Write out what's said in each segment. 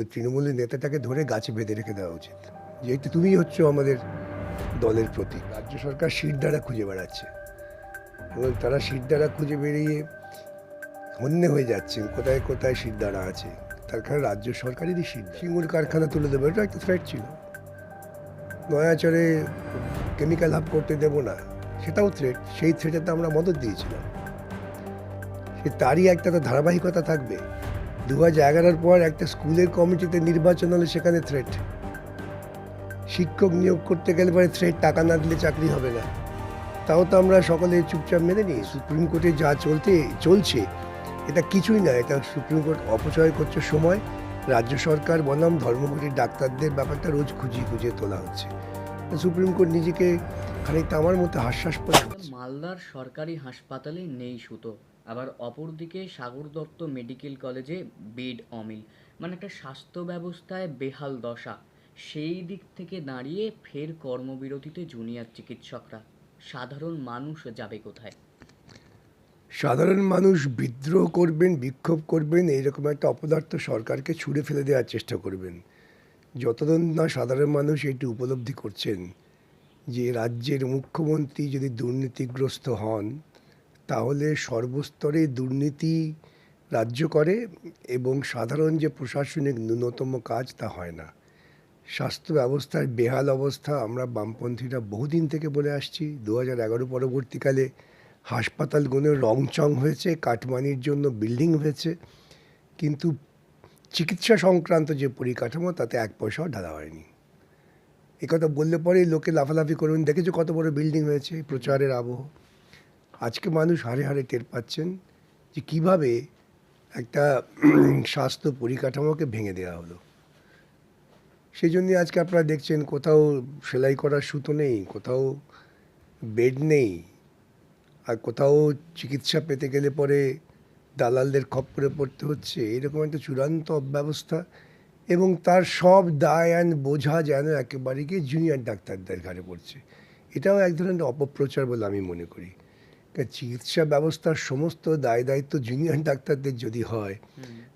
ওই তৃণমূলের নেতাটাকে ধরে গাছে বেঁধে রেখে দেওয়া উচিত। যেহেতু তুমিই হচ্ছে আমাদের দলের প্রতীক। রাজ্য সরকার সিট দ্বারা খুঁজে বেড়াচ্ছে। এবং তারা সিট দ্বারা খুঁজে বেরিয়ে হন্যে হয়ে যাচ্ছেন, কোথায় কোথায় সিট দ্বারা আছে। তার কারণে রাজ্য সরকারেরই সিট সিঙ্গুর কারখানা তুলে দেবে, এটা একটা থ্রেট ছিল। নয়াচরে কেমিক্যাল হাব করতে দেব না, সেটাও থ্রেট সেই থ্রেটে তো আমরা মদত দিয়েছিলাম। সে তারই একটা তো ধারাবাহিকতা থাকবে। দু হাজার পর একটা স্কুলের কমিটিতে নির্বাচন হলে সেখানে থ্রেট শিক্ষক নিয়োগ করতে গেলে পরে থ্রেট টাকা না দিলে চাকরি হবে না। তাও তো আমরা সকলে চুপচাপ মেনে নিই। সুপ্রিম কোর্টে যা চলতে, চলছে, এটা কিছুই না। এটা সুপ্রিম কোর্ট অপচয় করছে সময়। রাজ্য সরকার বনাম ধর্মঘটের ডাক্তারদের ব্যাপারটা রোজ খুঁজিয়ে খুঁজিয়ে তোলা হচ্ছে। সুপ্রিম কোর্ট নিজেকে খানিকটা আমার মতো হচ্ছে মালদার সরকারি হাসপাতালে নেই সুতো। আবার অপরদিকে সাগর দত্ত মেডিকেল কলেজে বেড অমিল। মানে একটা স্বাস্থ্য ব্যবস্থায় বেহাল দশা। সেই দিক থেকে দাঁড়িয়ে ফের কর্মবিরতিতে জুনিয়র চিকিৎসকরা। সাধারণ মানুষ যাবে কোথায়? সাধারণ মানুষ বিদ্রোহ করবেন, বিক্ষোভ করবেন, এইরকম একটা অপদার্থ সরকারকে ছুঁড়ে ফেলে দেওয়ার চেষ্টা করবেন। যতদিন না সাধারণ মানুষ এটি উপলব্ধি করছেন যে রাজ্যের মুখ্যমন্ত্রী যদি দুর্নীতিগ্রস্ত হন তাহলে সর্বস্তরে দুর্নীতি রাজ্য করে এবং সাধারণ যে প্রশাসনিক ন্যূনতম কাজ তা হয় না। স্বাস্থ্য ব্যবস্থার বেহাল অবস্থা আমরা বামপন্থীরা বহুদিন থেকে বলে আসছি। দু হাজার এগারো পরবর্তীকালে হাসপাতালগুলো রংচং হয়েছে, কাটমানির জন্য বিল্ডিং হয়েছে। কিন্তু চিকিৎসা সংক্রান্ত যে পরিকাঠামো, তাতে এক পয়সাও ঢালা হয়নি। একথা বললে পরেই লোকে লাফালাফি করবেন দেখেছ কত বড় বিল্ডিং হয়েছে, প্রচারের আবহ? আজকে মানুষ হারে হারে টের পাচ্ছেন যে কীভাবে একটা স্বাস্থ্য পরিকাঠামোকে ভেঙে দেওয়া হলো। সেই জন্যই আজকে আপনারা দেখছেন কোথাও সেলাই করার সুতো নেই, কোথাও বেড নেই, আর কোথাও চিকিৎসা পেতে গেলে পরে দালালদের খপ্পরে পড়তে হচ্ছে। এরকম একটা চূড়ান্ত অব্যবস্থা এবং তার সব দায় আইন বোঝা যেন একেবারে গিয়ে জুনিয়র ডাক্তারদের ঘাড়ে পড়ছে। এটাও এক ধরনের অপপ্রচার বলে আমি মনে করি। চিকিৎসা ব্যবস্থার সমস্ত দায় দায়িত্ব জুনিয়র ডাক্তারদের যদি হয়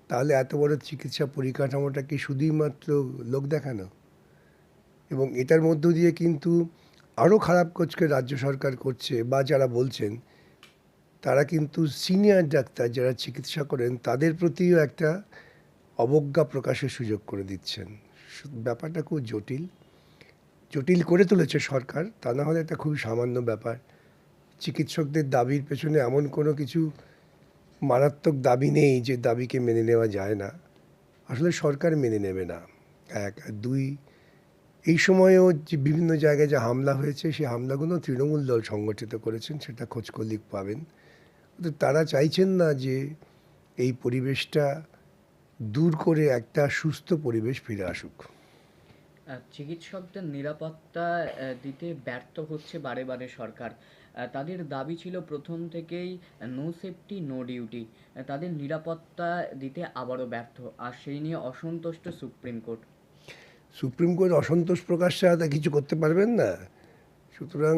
তাহলে এত বড় চিকিৎসা পরিকাঠামোটা কি শুধুই মাত্র লোক দেখানো? এবং এটার মধ্য দিয়ে কিন্তু আরও খারাপ কোচকে রাজ্য সরকার করছে বা যারা বলছেন তারা কিন্তু সিনিয়র ডাক্তার যারা চিকিৎসা করেন তাদের প্রতিও একটা অবজ্ঞা প্রকাশের সুযোগ করে দিচ্ছেন। ব্যাপারটা খুব জটিল। জটিল করে তুলেছে সরকার তা না হলে এটা খুবই সামান্য ব্যাপার। চিকিৎসকদের দাবির পেছনে এমন কোনো কিছু মারাত্মক দাবি নেই যে দাবিকে মেনে নেওয়া যায় না। আসলে সরকার মেনে নেবে না। এক, দুই, এই সময়েও যে বিভিন্ন জায়গায় যে হামলা হয়েছে, সেই হামলাগুলো তৃণমূল দল সংগঠিত করেছেন, সেটা খোঁজ করলেই পাবেন। তো তারা চাইছেন না যে এই পরিবেশটা দূর করে একটা সুস্থ পরিবেশ ফিরে আসুক। চিকিৎসকদের নিরাপত্তা দিতে ব্যর্থ হচ্ছে বারে বারে সরকার। তাদের দাবি ছিল প্রথম থেকেই নো সেফটি নো ডিউটি তাদের নিরাপত্তা দিতে আবারও ব্যর্থ। আর সেই নিয়ে অসন্তুষ্ট সুপ্রিম কোর্ট। সুপ্রিম কোর্ট অসন্তোষ প্রকাশ ছাড়া তা কিছু করতে পারবেন না। সুতরাং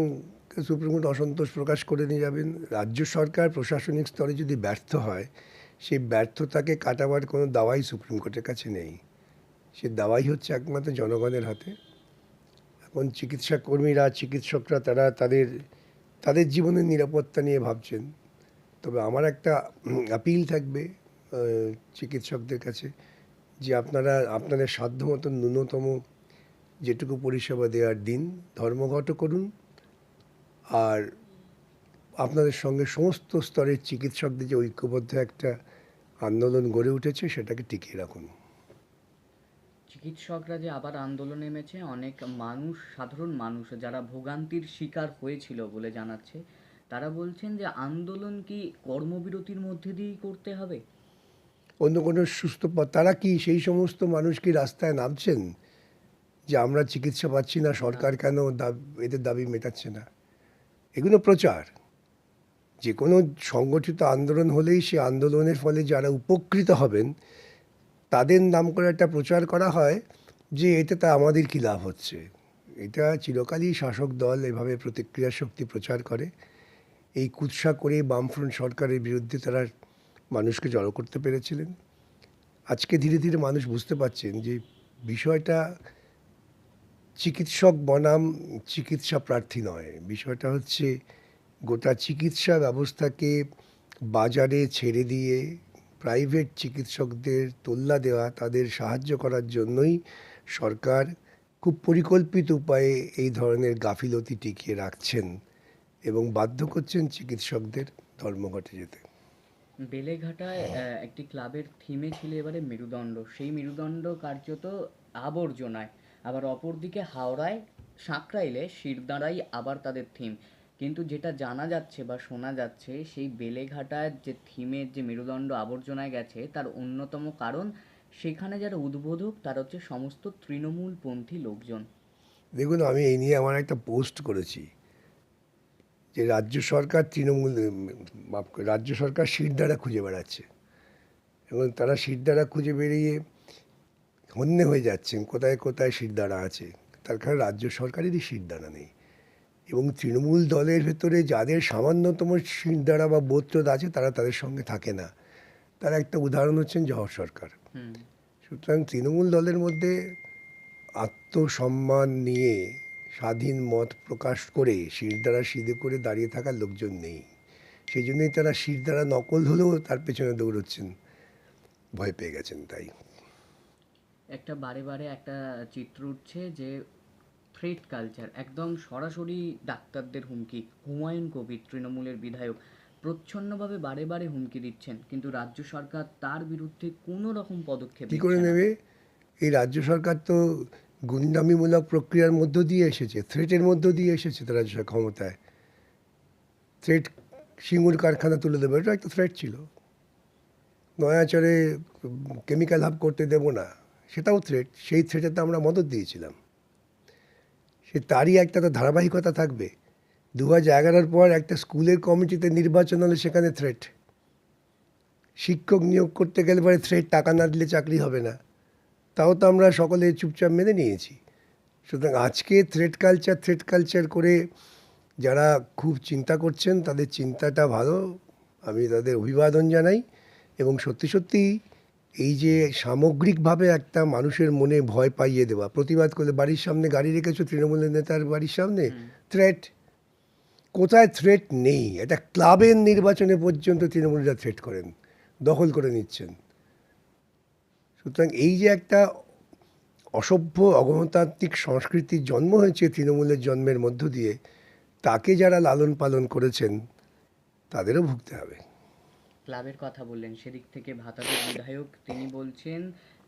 সুপ্রিম কোর্ট অসন্তোষ প্রকাশ করে নিয়ে যাবেন। রাজ্য সরকার প্রশাসনিক স্তরে যদি ব্যর্থ হয়, সেই ব্যর্থতাকে কাটাবার কোনো দাওয়াই সুপ্রিম কোর্টের কাছে নেই। সে দাওয়াই হচ্ছে একমাত্র জনগণের হাতে। এখন চিকিৎসা কর্মীরা চিকিৎসকরা, তারা তাদের তাদের জীবনের নিরাপত্তা নিয়ে ভাবছেন। তবে আমার একটা আপিল থাকবে চিকিৎসকদের কাছে যে আপনারা, আপনাদের সাধ্য মতো ন্যূনতম যেটুকু পরিষেবা দেওয়ার দিন ধর্মঘট করুন আর আপনাদের সঙ্গে সমস্ত স্তরের চিকিৎসকদের যে ঐক্যবদ্ধ একটা আন্দোলন গড়ে উঠেছে সেটাকে টিকিয়ে রাখুন। চিকিৎসকরা যে আবার আন্দোলনে নেমেছে অনেক মানুষ সাধারণ মানুষ যারা ভোগান্তির শিকার হয়েছিল বলে জানাচ্ছে তারা বলছেন যে আন্দোলন কি কর্মবিরতির মধ্যে দিয়েই করতে হবে? অন্য কোনো সুস্থ তারা কি সেই সমস্ত মানুষ কি রাস্তায় নামছেন যে আমরা চিকিৎসা পাচ্ছি না সরকার কেন এদের দাবি মেটাচ্ছে না? এগুলো প্রচার। যে কোনো সংগঠিত আন্দোলন হলেই সে আন্দোলনের ফলে যারা উপকৃত হবেন তাদের নাম করে একটা প্রচার করা হয় যে এতে তা আমাদের কী লাভ হচ্ছে। এটা চিরকালই শাসক দল এভাবে প্রতিক্রিয়া শক্তি প্রচার করে। এই কুৎসা করে বামফ্রন্ট সরকারের বিরুদ্ধে তারা মানুষকে জড়ো করতে পেরেছিলেন। আজকে ধীরে ধীরে মানুষ বুঝতে পারছেন যে বিষয়টা চিকিৎসক বনাম চিকিৎসা প্রার্থী নয়। বিষয়টা হচ্ছে গোটা চিকিৎসা ব্যবস্থাকে বাজারে ছেড়ে দিয়ে প্রাইভেট চিকিৎসকদের তোল্লা দেওয়া তাদের সাহায্য করার জন্যই সরকার খুব পরিকল্পিত উপায়ে এই ধরনের গাফিলতি টিকিয়ে রাখছেন এবং বাধ্য করছেন চিকিৎসকদের ধর্মঘটে যেতে। বেলেঘাটায় আহ, একটি ক্লাবের থিমে ছিল এবারে মেরুদণ্ড। সেই মেরুদণ্ড কার্যত আবর্জনায়। আবার অপরদিকে হাওড়ায় সাঁকরাইলে শিরদাঁড়াই আবার তাদের থিম। কিন্তু যেটা জানা যাচ্ছে বা শোনা যাচ্ছে, সেই বেলেঘাটার যে থিমের যে মেরুদণ্ড আবর্জনায় গেছে, তার অন্যতম কারণ সেখানে যারা উদ্বোধক, তারা হচ্ছে সমস্ত তৃণমূলপন্থী লোকজন। দেখুন, আমি এই নিয়ে আমার একটা পোস্ট করেছি যে রাজ্য সরকার তৃণমূল, রাজ্য সরকার শিরদাঁড়া খুঁজে বেড়াচ্ছে এবং তারা শিরদাঁড়া খুঁজে বেরিয়ে হন্যে হয়ে যাচ্ছেন, কোথায় কোথায় শিরদাঁড়া আছে। তার কারণ রাজ্য সরকারেরই শিরদাঁড়া নেই। এবং তৃণমূল দলের ভেতরে যাদের সামান্যতম শিরদাঁড়া বা বোধটোধ আছে তারা তাদের সঙ্গে থাকে না। তার একটা উদাহরণ হচ্ছেন জহর সরকার। সুতরাং তৃণমূল দলের মধ্যে আত্মসম্মান নিয়ে স্বাধীন মত প্রকাশ করে শিরদাঁড়া সিধে করে দাঁড়িয়ে থাকার লোকজন নেই। সেই জন্যই তারা শিরদাঁড়া নকল হলেও তার পেছনে দৌড়চ্ছেন। ভয় পেয়ে গেছেন তাই। একটা বারে বারে একটা চিত্র উঠছে যে থ্রেট কালচার একদম সরাসরি ডাক্তারদের হুমকি হুমায়ুন কবির তৃণমূলের বিধায়ক প্রচ্ছন্নভাবে বারে বারে হুমকি দিচ্ছেন কিন্তু রাজ্য সরকার তার বিরুদ্ধে কোনো রকম পদক্ষেপ কী করে নেবে? এই রাজ্য সরকার তো গুন্ডামিমূলক প্রক্রিয়ার মধ্য দিয়ে এসেছে থ্রেটের মধ্য দিয়ে এসেছে রাজ্য ক্ষমতায়। থ্রেট সিঙ্গুর কারখানা তুলে দেবে এটা একটা থ্রেট ছিল। নয়াচরে কেমিক্যাল হাব করতে দেব না সেটাও থ্রেট সেই থ্রেটে তো আমরা মদত দিয়েছিলাম। সে তারই একটা তো ধারাবাহিকতা থাকবে। দু হাজার পর একটা স্কুলের কমিটিতে নির্বাচন হলে সেখানে থ্রেট শিক্ষক নিয়োগ করতে গেলে পরে থ্রেট টাকা না দিলে চাকরি হবে না। তাও তো আমরা সকলে চুপচাপ মেনে নিয়েছি। সুতরাং আজকে থ্রেড কালচার থ্রেড কালচার করে যারা খুব চিন্তা করছেন, তাদের চিন্তাটা ভালো। আমি তাদের অভিবাদন জানাই এবং সত্যি সত্যি এই যে সামগ্রিকভাবে একটা মানুষের মনে ভয় পাইয়ে দেওয়া প্রতিবাদ করলে বাড়ির সামনে গাড়ি রেখেছো তৃণমূলের নেতার বাড়ির সামনে থ্রেট কোথায় থ্রেট নেই? একটা ক্লাবের নির্বাচনে পর্যন্ত তৃণমূলীরা থ্রেট করেন দখল করে নিচ্ছেন। সুতরাং এই যে একটা অসভ্য অগণতান্ত্রিক সংস্কৃতির জন্ম হয়েছে তৃণমূলের জন্মের মধ্য দিয়ে তাকে যারা লালন পালন করেছেন তাদেরও ভুগতে হবে। ক্লাবের কথা বললেন। সেদিক থেকে ভাতারের বিধায়ক তিনি বলছেন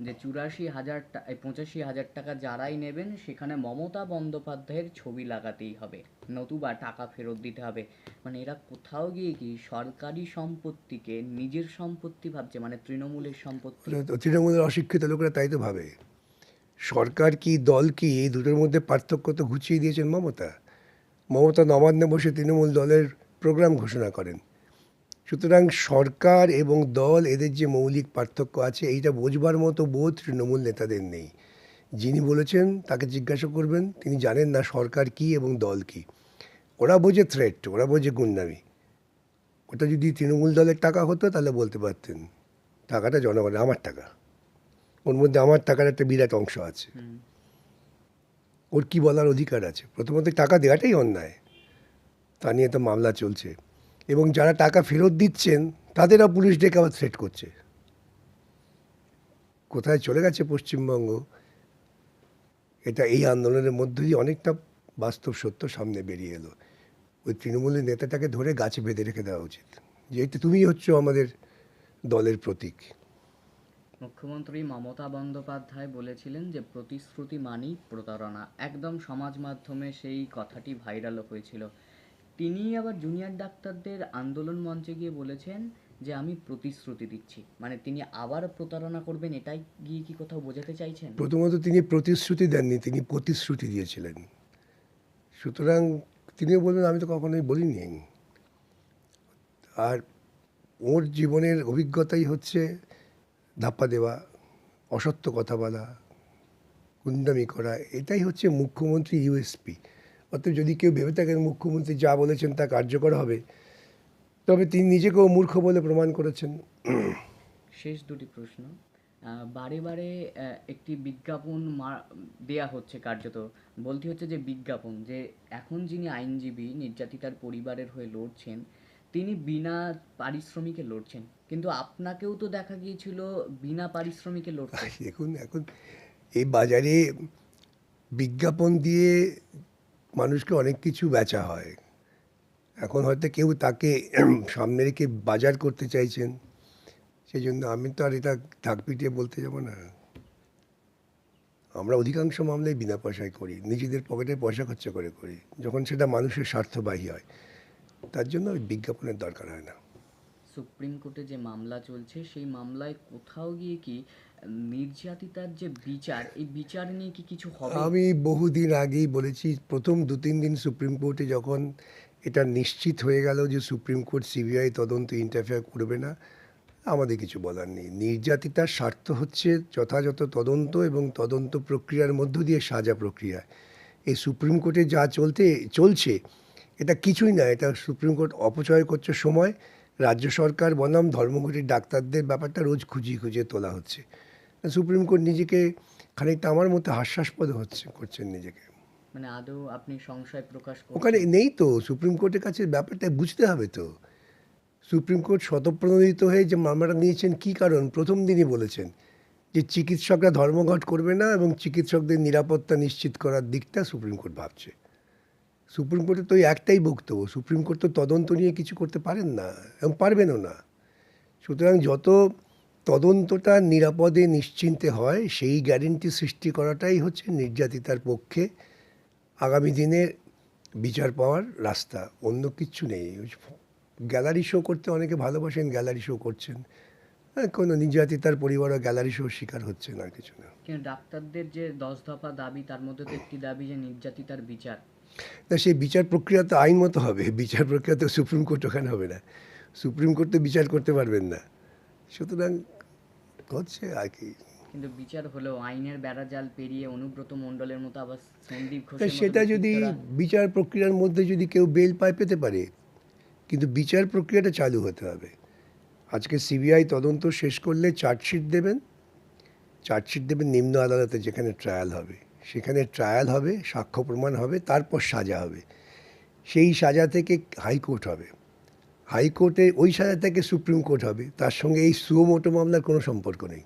যে, চুরাশি হাজার পঁচাশি হাজার টাকা যারাই নেবেন, সেখানে মমতা বন্দ্যোপাধ্যায়ের ছবি লাগাতেই হবে। নতুবা টাকা ফেরত দিতে হবে। মানে এরা কোথাও গিয়ে কি সরকারি সম্পত্তিকে নিজের সম্পত্তি ভাবছে মানে তৃণমূলের সম্পত্তি। তৃণমূলের অশিক্ষিত লোকেরা তাই তো ভাবে। সরকার কি, দল কি, এই দুটোর মধ্যে পার্থক্য তো ঘুচিয়ে দিয়েছেন মমতা। মমতা নবান্নে বসে তৃণমূল দলের প্রোগ্রাম ঘোষণা করেন। সুতরাং সরকার এবং দল এদের যে মৌলিক পার্থক্য আছে এইটা বোঝবার মতো বোধ তৃণমূল নেতাদের নেই। যিনি বলেছেন তাকে জিজ্ঞাসা করবেন তিনি জানেন না সরকার কি এবং দল কি। ওরা বোঝে থ্রেট ওরা বোঝে গুন্ডামি। ওটা যদি তৃণমূল দলের টাকা হতো তাহলে বলতে পারতেন টাকাটা জনগণের আমার টাকা। ওর মধ্যে আমার টাকার একটা বিরাট অংশ আছে। ওর কি বলার অধিকার আছে? প্রথমত টাকা দেওয়াটাই অন্যায়। তা নিয়ে তো মামলা চলছে। এবং যারা টাকা ফেরত দিচ্ছেন তাদেরও পুলিশ ডেকে আবার থ্রেট করছে। কোথায় চলে গেছে পশ্চিমবঙ্গ? এটা এই আন্দোলনের মধ্য দিয়ে অনেকটা বাস্তব সত্য সামনে বেরিয়ে এলো। ওই তৃণমূলের নেতাটাকে ধরে গাছে বেঁধে রেখে দেওয়া উচিত। যেহেতু তুমিই হচ্ছ আমাদের দলের প্রতীক। মুখ্যমন্ত্রী মমতা বন্দ্যোপাধ্যায় বলেছিলেন যে, প্রতিশ্রুতি মানেই প্রতারণা। একদম সমাজ মাধ্যমে সেই কথাটি ভাইরাল হয়েছিল। তিনি আবার জুনিয়র ডাক্তারদের আন্দোলন মঞ্চে গিয়ে বলেছেন যে, আমি প্রতিশ্রুতি দিচ্ছি। মানে তিনি আবার প্রতারণা করবেন, এটাই গিয়ে কি কোথাও বোঝাতে চাইছেন? প্রথমত তিনি প্রতিশ্রুতি দেননি, তিনি প্রতিশ্রুতি দিয়েছিলেন। সুতরাং তিনিও বললেন, আমি তো কখনোই বলিনি। আর ওর জীবনের অভিজ্ঞতাই হচ্ছে ধাপ্পা দেওয়া, অসত্য কথা বলা, গুন্ডামি করা, এটাই হচ্ছে মুখ্যমন্ত্রী ইউএসপি অর্থাৎ যদি কেউ ভেবে থাকেন মুখ্যমন্ত্রী যা বলেছেন তা কার্যকর হবে তবে তিনি নিজেকেও মূর্খ বলে প্রমাণ করেছেন। শেষ দুটি প্রশ্ন। বারে বারে একটি বিজ্ঞাপন দেয়া হচ্ছে কার্যত। বলতে হচ্ছে যে বিজ্ঞাপন যে এখন যিনি আইনজীবী নির্যাতিতার পরিবারের হয়ে লড়ছেন তিনি বিনা পারিশ্রমিকে লড়ছেন। কিন্তু আপনাকেও তো দেখা গিয়েছিল বিনা পারিশ্রমিকে লড়তে। দেখুন এখন এই বাজারে বিজ্ঞাপন দিয়ে মানুষকে অনেক কিছু বেচা হয়। এখন হয়তো কেউ তাকে সামনে রেখে বাজার করতে চাইছেন। সেই জন্য আমি তো আর এটা ঢাক পিটিয়ে বলতে যাব না। আমরা অধিকাংশ মামলায় বিনা পয়সায় করি, নিজেদের পকেটে পয়সা খরচা করে করি, যখন সেটা মানুষের স্বার্থবাহী হয়। তার জন্য ওই বিজ্ঞাপনের দরকার হয় না। সুপ্রিম কোর্টে যে মামলা চলছে, সেই মামলায় কোথাও গিয়ে কি নির্যাতিতার যে বিচার, এই বিচার নিয়ে কি কিছু হবে? আমি বহুদিন আগেই বলেছি, প্রথম দু তিন দিন সুপ্রিম কোর্টে যখন এটা নিশ্চিত হয়ে গেল যে সুপ্রিম কোর্ট সিবিআই তদন্ত ইন্টারফেয়ার করবে না, আমাদের কিছু বলার নেই। নির্যাতিতার স্বার্থ হচ্ছে যথাযথ তদন্ত এবং তদন্ত প্রক্রিয়ার মধ্য দিয়ে সাজা প্রক্রিয়া। এই সুপ্রিম কোর্টে যা চলতে, চলছে, এটা কিছুই না, এটা সুপ্রিম কোর্ট অপচয় করছে সময়, রাজ্য সরকার বনাম ধর্মঘটের ডাক্তারদের ব্যাপারটা রোজ খুঁজিয়ে খুঁজিয়ে তোলা হচ্ছে। সুপ্রিম কোর্ট নিজেকে খানিকটা আমার মতো হাস্যাস্পদ হচ্ছে করছেন নিজেকে। মানে আদৌ আপনি সংশয় প্রকাশ ওখানে নেই তো সুপ্রিম কোর্টের কাছে ব্যাপারটা বুঝতে হবে তো। সুপ্রিম কোর্ট স্বতঃপ্রণোদিত হয়ে যে মামলাটা নিয়েছেন কী কারণ? প্রথম দিনই বলেছেন যে চিকিৎসকরা ধর্মঘট করবে না এবং চিকিৎসকদের নিরাপত্তা নিশ্চিত করার দিকটা সুপ্রিম কোর্ট ভাবছে। সুপ্রিম কোর্টে তো ওই একটাই বক্তব্য সুপ্রিম কোর্ট তো তদন্ত নিয়ে কিছু করতে পারেন না এবং পারবেনও না। সুতরাং যত তদন্তটা নিরাপদে নিশ্চিন্তে হয় সেই গ্যারেন্টি সৃষ্টি করাটাই হচ্ছে নির্যাতিতার পক্ষে আগামী দিনে বিচার পাওয়ার রাস্তা। অন্য কিচ্ছু নেই। গ্যালারি শো করতে অনেকে ভালোবাসেন গ্যালারি শো করছেন। হ্যাঁ কোনো নির্যাতিতার পরিবারও গ্যালারি শো শিকার হচ্ছেন আর কিছু না। ডাক্তারদের যে দশ দফা দাবি তার মধ্যে তো একটি দাবি যে নির্যাতিতার বিচার। তা সেই বিচার প্রক্রিয়া তো আইন মতো হবে। বিচার প্রক্রিয়া তো সুপ্রিম কোর্ট ওখানে হবে না। সুপ্রিম কোর্ট তো বিচার করতে পারবেন না। সুতরাং হচ্ছে আর কি। কিন্তু বিচার হলেও আইনের বেড়াজাল পেরিয়ে অনুব্রত মণ্ডলের মতো আবার সন্দীপ মতো সেটা যদি বিচার প্রক্রিয়ার মধ্যে যদি কেউ বেল পায় পেতে পারে কিন্তু বিচার প্রক্রিয়াটা চালু হতে হবে। আজকে সিবিআই তদন্ত শেষ করলে চার্জশিট দেবেন। চার্জশিট দেবেন নিম্ন আদালতে যেখানে ট্রায়াল হবে। সেখানে ট্রায়াল হবে সাক্ষ্য প্রমাণ হবে তারপর সাজা হবে। সেই সাজা থেকে হাইকোর্ট হবে। হাইকোর্টে ওই সাজা থেকে সুপ্রিম কোর্ট হবে, তার সঙ্গে এই সুমোটো মামলার কোনো সম্পর্ক নেই।